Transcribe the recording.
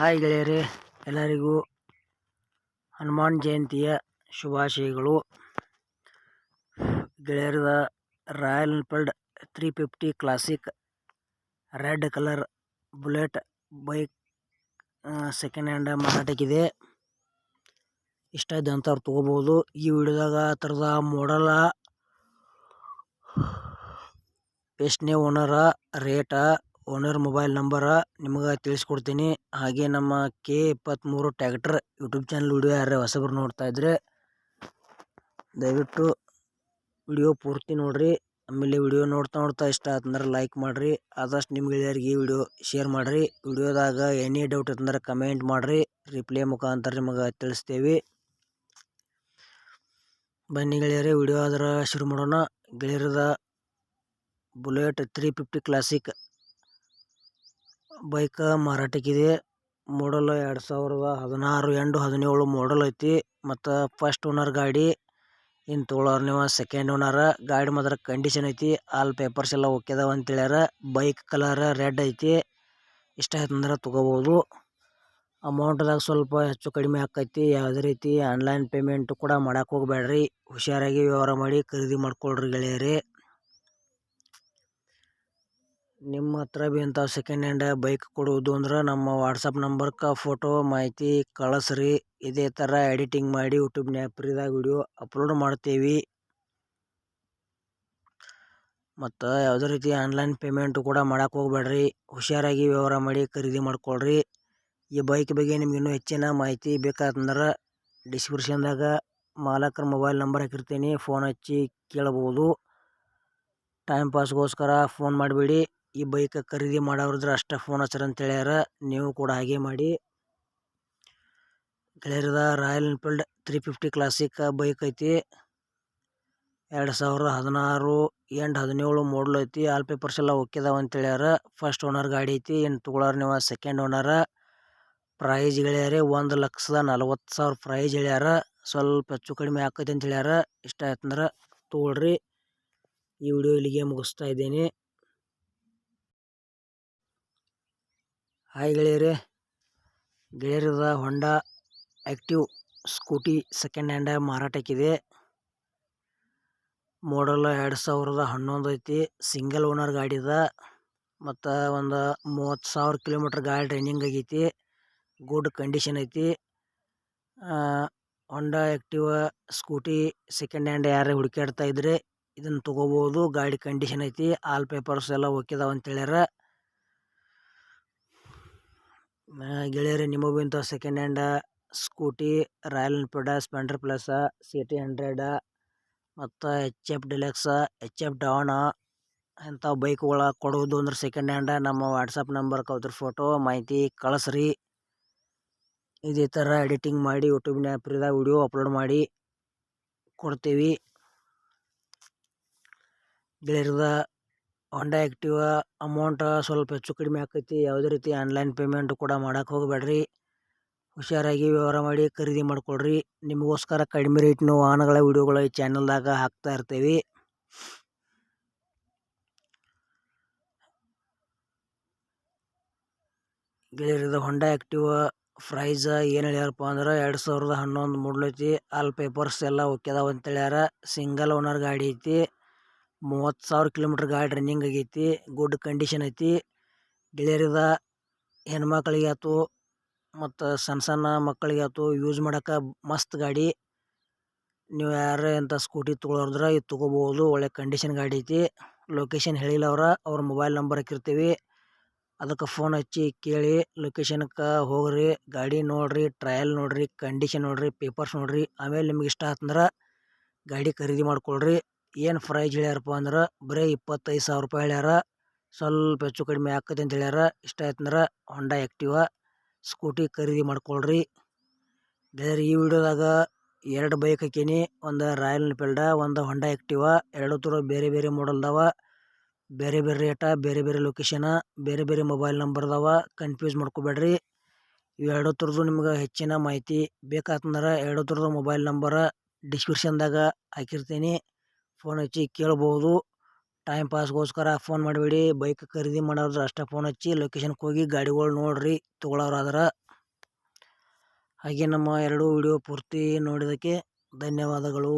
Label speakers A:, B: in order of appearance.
A: Hi ಗೆಳೆಯರೇ, ಎಲ್ಲರಿಗೂ ಹನುಮಾನ್ ಜಯಂತಿಯ ಶುಭಾಶಯಗಳು. ಗೆಳೆಯರದ Royal Enfield three fifty Classic red colour Bullet bike second hand ಮಾರಾಟಕ್ಕಿದೆ. ಇಷ್ಟ ಇದೆ ಅಂತ ಅವ್ರು ತೊಗೋಬೋದು. ಈ ವಿಡಿಯೋದಾಗ ಆ ಥರದ ಮಾಡಲ ಎಷ್ಟನೇ owner rate owner mobile number ನಿಮಗೆ ತಿಳಿಸ್ಕೊಡ್ತೀನಿ. ಹಾಗೆ ನಮ್ಮ ಕೆ ಇಪ್ಪತ್ತ್ಮೂರು ಟ್ಯಾಕ್ಟರ್ ಯೂಟ್ಯೂಬ್ ಚಾನಲ್ ವಿಡಿಯೋ ಯಾರು ಹೊಸಬ್ರು ನೋಡ್ತಾ ಇದ್ದರೆ ದಯವಿಟ್ಟು ವಿಡಿಯೋ ಪೂರ್ತಿ ನೋಡಿರಿ. ಆಮೇಲೆ ವಿಡಿಯೋ ನೋಡ್ತಾ ನೋಡ್ತಾ ಇಷ್ಟ ಆತಂದ್ರೆ ಲೈಕ್ ಮಾಡಿರಿ. ಆದಷ್ಟು ನಿಮ್ಮ ಗೆಳೆಯರಿಗೆ ಈ ವಿಡಿಯೋ ಶೇರ್ ಮಾಡಿರಿ. ವಿಡಿಯೋದಾಗ ಎನಿ ಡೌಟ್ ಇತ್ತಂದ್ರೆ ಕಮೆಂಟ್ ಮಾಡಿರಿ. ರಿಪ್ಲೈ ಮುಖಾಂತರ ನಿಮಗೆ ತಿಳಿಸ್ತೇವೆ. ಬನ್ನಿ ಗೆಳೆಯರೇ ವಿಡಿಯೋ ಆದ್ರೆ ಶುರು ಮಾಡೋಣ. ಗೆಳೆಯರದ Bullet three fifty Classic bike ಮಾರಾಟಕ್ಕಿದೆ. Model ಎರಡು ಸಾವಿರದ ಹದಿನಾರು ಎಂಟು ಹದಿನೇಳು ಮಾಡಲ್ ಐತಿ. ಮತ್ತು ಫಸ್ಟ್ ಓನರ್ ಗಾಡಿ ಇನ್ನು ತೊಗೊಳೋರು ನೀವು ಸೆಕೆಂಡ್ ಓನರ ಗಾಡಿ ಮಾತ್ರ ಕಂಡೀಷನ್ ಐತಿ. ಆಲ್ ಪೇಪರ್ಸ್ ಎಲ್ಲ ಓಕೆ ಅಂತ ಹೇಳ್ಯಾರ. ಬೈಕ್ ಕಲರ್ ರೆಡ್ ಐತಿ. ಇಷ್ಟ ಆಯ್ತು ಅಂದ್ರೆ ತೊಗೋಬೋದು. ಅಮೌಂಟ್ದಾಗ ಸ್ವಲ್ಪ ಹೆಚ್ಚು ಕಡಿಮೆ ಆಕೈತಿ. ಯಾವುದೇ ರೀತಿ ಆನ್ಲೈನ್ ಪೇಮೆಂಟ್ ಕೂಡ ಮಾಡೋಕೆ ಹೋಗಬೇಡ್ರಿ ಹುಷಾರಾಗಿ ವ್ಯವಹಾರ ಮಾಡಿ ಖರೀದಿ ಮಾಡ್ಕೊಳ್ರಿ ಗೆಳೆಯರೇ. ನಿಮ್ಮ ಹತ್ರ ಬಿ ಇಂಥ ಸೆಕೆಂಡ್ ಹ್ಯಾಂಡ್ ಬೈಕ್ ಕೊಡುವುದು ಅಂದ್ರೆ ನಮ್ಮ ವಾಟ್ಸಪ್ ನಂಬರ್ಗೆ ಫೋಟೋ ಮಾಹಿತಿ ಕಳಿಸ್ರಿ. ಇದೇ ಥರ ಎಡಿಟಿಂಗ್ ಮಾಡಿ ಯೂಟ್ಯೂಬ್ನ್ಯಾಗ ಫ್ರೀದಾಗ ವಿಡಿಯೋ ಅಪ್ಲೋಡ್ ಮಾಡ್ತೇವಿ. ಮತ್ತು ಯಾವುದೇ ರೀತಿ ಆನ್ಲೈನ್ ಪೇಮೆಂಟು ಕೂಡ ಮಾಡೋಕೆ ಹೋಗ್ಬೇಡ್ರಿ ಹುಷಾರಾಗಿ ವ್ಯವಹಾರ ಮಾಡಿ ಖರೀದಿ ಮಾಡ್ಕೊಳ್ರಿ. ಈ ಬೈಕ್ ಬಗ್ಗೆ ನಿಮ್ಗೆ ಇನ್ನೂ ಹೆಚ್ಚಿನ ಮಾಹಿತಿ ಬೇಕಾತಂದ್ರೆ ಡಿಸ್ಕ್ರಿಪ್ಷನ್ದಾಗ ಮಾಲಕರ ಮೊಬೈಲ್ ನಂಬರ್ ಹಾಕಿರ್ತೀನಿ. ಫೋನ್ ಹಚ್ಚಿ ಕೇಳ್ಬೋದು. ಟೈಮ್ ಪಾಸ್ಗೋಸ್ಕರ ಫೋನ್ ಮಾಡಬೇಡಿ. ಈ ಬೈಕ್ ಖರೀದಿ ಮಾಡೋರಿದ್ರೆ ಅಷ್ಟೇ ಫೋನ್ ಹಚ್ಚಿರಿ ಅಂತ ಹೇಳ್ಯಾರ. ನೀವು ಕೂಡ ಹಾಗೆ ಮಾಡಿ. ಗೆಳೆಯರದ Royal Enfield three fifty Classic bike ಐತಿ. ಎರಡು ಸಾವಿರದ ಹದಿನಾರು ಎಂಟು ಹದಿನೇಳು ಮಾಡಲ್ ಐತಿ. ಆಲ್ ಪೇಪರ್ಸ್ ಎಲ್ಲ ಓಕೆ ಅದಾವ ಅಂತ ಹೇಳ್ಯಾರ. ಫಸ್ಟ್ ಓನರ್ ಗಾಡಿ ಐತಿ. ಏನು ತೊಗೊಳಾರ ನೀವು ಸೆಕೆಂಡ್ ಓನರ ಪ್ರೈಸ್ ಗೆಳೆಯರೆ ಒಂದು ಲಕ್ಷದ ನಲ್ವತ್ತು ಸಾವಿರ ಪ್ರೈಸ್ ಹೇಳ್ಯಾರ. ಸ್ವಲ್ಪ ಹೆಚ್ಚು ಕಡಿಮೆ ಆಕೈತಿ ಅಂತ ಹೇಳ್ಯಾರ. ಇಷ್ಟ ಆಯ್ತಂದ್ರೆ ತೊಗೊಳ್ರಿ. ಈ ವಿಡಿಯೋ ಇಲ್ಲಿಗೆ ಮುಗಿಸ್ತಾ ಇದ್ದೇನೆ. ಹಾಯ್ ಗೆಳೆಯರೇ. ಗೆಳೆಯರದ Honda Activa scooty second hand ಮಾರಾಟಕ್ಕಿದೆ. Model ಎರಡು ಸಾವಿರದ ಹನ್ನೊಂದು ಐತಿ. ಸಿಂಗಲ್ ಓನರ್ ಗಾಡಿ ಅದ. ಮತ್ತು ಒಂದು ಮೂವತ್ತು ಸಾವಿರ ಕಿಲೋಮೀಟ್ರ್ ಗಾಡಿ ರನ್ನಿಂಗ್ ಆಗೈತಿ. ಗುಡ್ ಕಂಡೀಷನ್ ಐತಿ. Honda Activa scooty second hand ಯಾರೇ ಹುಡುಕ್ಯಾಡ್ತಾ ಇದ್ರೆ ಇದನ್ನು ತೊಗೋಬೋದು. ಗಾಡಿ ಕಂಡೀಷನ್ ಐತಿ. ಆಲ್ ಪೇಪರ್ಸ್ ಎಲ್ಲ ಓಕೆ ಅಂತ ಹೇಳ್ಯಾರ. ಗೆಳೆಯರೇ, ನಿಮಗೂ ಇಂಥ second hand scooty Royal Enfield Splendor plus C T hundred ಮತ್ತು H F Deluxe H F Dawn ಇಂಥ ಬೈಕ್ಗಳ ಕೊಡೋದು ಅಂದ್ರೆ ಸೆಕೆಂಡ್ ಹ್ಯಾಂಡ ನಮ್ಮ ವಾಟ್ಸಪ್ ನಂಬರ್ ಕೌದ್ರ ಫೋಟೋ ಮಾಹಿತಿ ಕಳಿಸ್ರಿ. ಇದೇ ಥರ ಎಡಿಟಿಂಗ್ ಮಾಡಿ ಯೂಟ್ಯೂಬ್ನ ಫ್ರೀದಾಗ ವಿಡಿಯೋ ಅಪ್ಲೋಡ್ ಮಾಡಿ ಕೊಡ್ತೀವಿ. ಗೆಳೆಯರದ ಹೊಂಡಾ ಆ್ಯಕ್ಟಿವ ಅಮೌಂಟ್ ಸ್ವಲ್ಪ ಹೆಚ್ಚು ಕಡಿಮೆ ಆಕೈತಿ. ಯಾವುದೇ ರೀತಿ ಆನ್ಲೈನ್ ಪೇಮೆಂಟ್ ಕೂಡ ಮಾಡೋಕೆ ಹೋಗಬೇಡ್ರಿ. ಹುಷಾರಾಗಿ ವ್ಯವಹಾರ ಮಾಡಿ, ಖರೀದಿ ಮಾಡಿಕೊಳ್ರಿ. ನಿಮಗೋಸ್ಕರ ಕಡಿಮೆ ರೇಟ್ನ ವಾಹನಗಳ ವಿಡಿಯೋಗಳು ಈ ಚಾನಲ್ದಾಗ ಹಾಕ್ತಾ ಇರ್ತೀವಿ. ಗೆಳೆಯರದ ಹೊಂಡಾ ಆ್ಯಕ್ಟಿವ ಪ್ರೈಸ್ ಏನು ಹೇಳ್ಯಾರಪ್ಪ ಅಂದ್ರೆ ಎರಡು ಸಾವಿರದ ಹನ್ನೊಂದು ಮೂಡ್ಲೈತಿ ಆಲ್ ಪೇಪರ್ಸ್ ಎಲ್ಲ ಒಕ್ಕೆದಾವ ಅಂತ ಹೇಳ್ಯಾರ ಸಿಂಗಲ್ ಓನರ್ ಗಾಡಿ ಐತಿ. ಮೂವತ್ತು ಸಾವಿರ ಕಿಲೋಮೀಟ್ರ್ ಗಾಡಿ ರನ್ನಿಂಗ್ ಆಗೈತಿ ಗುಡ್ ಕಂಡೀಷನ್ ಐತಿ. ಗೆಳೆಯರಿದ ಹೆಣ್ಮಕ್ಳಿಗೆ ಆಯ್ತು ಮತ್ತು ಸಣ್ಣ ಸಣ್ಣ ಮಕ್ಕಳಿಗೆ ಆಯ್ತು ಯೂಸ್ ಮಾಡೋಕೆ ಮಸ್ತ್ ಗಾಡಿ. ನೀವು ಯಾರೇ ಇಂಥ ಸ್ಕೂಟಿ ತೊಗೊಳೋದ್ರೆ ಇದು ತೊಗೋಬೋದು ಒಳ್ಳೆ ಕಂಡೀಷನ್ ಗಾಡಿ ಐತಿ. ಲೊಕೇಶನ್ ಹೇಳಿಲ್ಲ ಅವ್ರ ಅವ್ರ ಮೊಬೈಲ್ ನಂಬರ್ ಹಾಕಿರ್ತೀವಿ. ಅದಕ್ಕೆ ಫೋನ್ ಹಚ್ಚಿ ಕೇಳಿ ಲೊಕೇಶನ್ಗೆ ಹೋಗ್ರಿ, ಗಾಡಿ ನೋಡಿರಿ ಟ್ರಯಲ್ ನೋಡಿರಿ ಕಂಡೀಷನ್ ನೋಡಿರಿ ಪೇಪರ್ಸ್ ನೋಡಿರಿ. ಆಮೇಲೆ ನಿಮ್ಗೆ ಇಷ್ಟ ಆತಂದ್ರೆ ಗಾಡಿ ಖರೀದಿ ಮಾಡ್ಕೊಳ್ರಿ. ಏನು ಪ್ರೈಜ್ ಹೇಳ್ಯಾರಪ್ಪ ಅಂದ್ರೆ ಬರೀ ಇಪ್ಪತ್ತೈದು ಸಾವಿರ ರೂಪಾಯಿ ಹೇಳ್ಯಾರ. ಸ್ವಲ್ಪ ಹೆಚ್ಚು ಕಡಿಮೆ ಆಗ್ತದೆ ಅಂತ ಹೇಳ್ಯಾರ. ಇಷ್ಟ ಆಯ್ತಂದ್ರೆ ಹೊಂಡಾ ಆ್ಯಕ್ಟಿವ ಸ್ಕೂಟಿ ಖರೀದಿ ಮಾಡ್ಕೊಳ್ರಿ. ಬೇರೆ ಈ ವಿಡಿಯೋದಾಗ ಎರಡು ಬೈಕ್ ಹಾಕೀನಿ. ಒಂದು ರಾಯಲ್ ಎನ್ಫೀಲ್ಡ ಒಂದು ಹೊಂಡಾ ಆ್ಯಕ್ಟಿವ ಎರಡು ಥರ ಬೇರೆ ಬೇರೆ ಮಾಡಲ್ದವ ಬೇರೆ ಬೇರೆ ರೇಟ ಬೇರೆ ಬೇರೆ ಲೊಕೇಶನ ಬೇರೆ ಬೇರೆ ಮೊಬೈಲ್ ನಂಬರ್ ಅದಾವ ಕನ್ಫ್ಯೂಸ್ ಮಾಡ್ಕೋಬೇಡ್ರಿ. ಇವೆರಡು ಥರದ್ದು ನಿಮ್ಗೆ ಹೆಚ್ಚಿನ ಮಾಹಿತಿ ಬೇಕಾತಂದ್ರೆ ಎರಡು ಥರದ ಮೊಬೈಲ್ ನಂಬರ ಡಿಸ್ಕ್ರಿಪ್ಷನ್ದಾಗ ಹಾಕಿರ್ತೀನಿ. ಫೋನ್ ಹಚ್ಚಿ ಕೇಳ್ಬೋದು. ಟೈಮ್ ಪಾಸ್ಗೋಸ್ಕರ ಫೋನ್ ಮಾಡಬೇಡಿ. ಬೈಕ್ ಖರೀದಿ ಮಾಡೋರು ಅಷ್ಟೇ ಫೋನ್ ಹಚ್ಚಿ ಲೊಕೇಶನ್ಗೆ ಹೋಗಿ ಗಾಡಿಗಳು ನೋಡ್ರಿ, ತೊಗೊಳೋರಾದ್ರೆ. ಹಾಗೆ ನಮ್ಮ ಎರಡು ವಿಡಿಯೋ ಪೂರ್ತಿ ನೋಡಿದಕ್ಕೆ ಧನ್ಯವಾದಗಳು.